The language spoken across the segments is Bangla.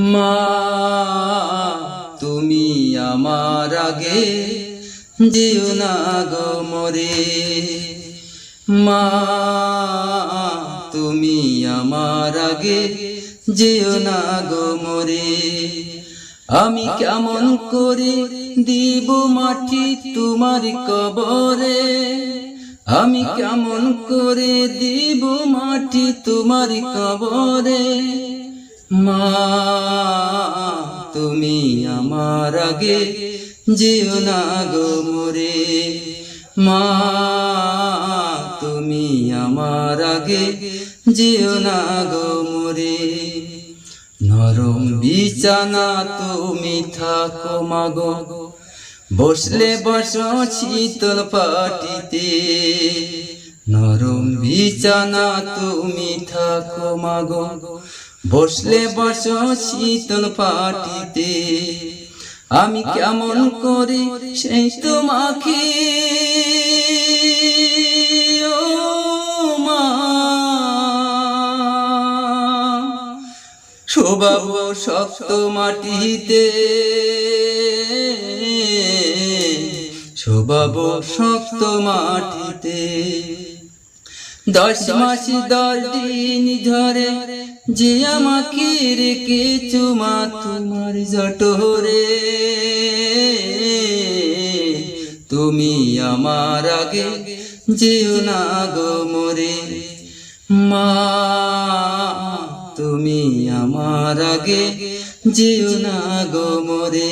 মা, তুমি আমার আগে যেও না গো মরে। মা, তুমি আমার আগে যেও না গো মরে। আমি কেমন করে দিব মাটি তোমার কবরে? আমি কেমন করে দিব মাটি তোমার কবরে? মা, তুমি আমার আগে যেও না গো মোরে। মা, তুমি আমার আগে যেও না গো মোরে। নরম বিছানা তুমি থাকো মাগো বসলে বসো শীতল পাটিতে। নরম বিছানা তুমি থাকো মাগো বসলে বসো শীতল পাটিতে। আমি কেমন করে সেই তোমাকে। শোভাব শক্ত মাটিতে। শোভাব শক্ত মাটিতে। দশ মাস দশ দিন ধরে যে আমাকে রেখে চুমা তোমার জটরে তুমি আমার আগে যেও না গো মোরে। মা তুমি আমার আগে যেও না গো মোরে।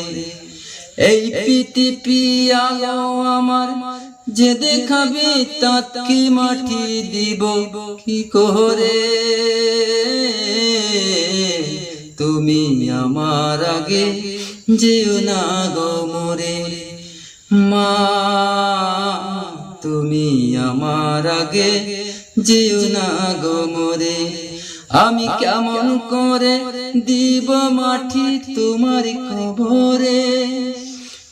এই পৃথিবী আলো আমার, যে দেখাবে তাকে মাটি দিব? কি করে তুমি আমার আগে যেও না গো মোরে। মা, তুমি আমার আগে যেও না গো মোরে। আমি কেমন করে দিব মাটি তোমার কবরে?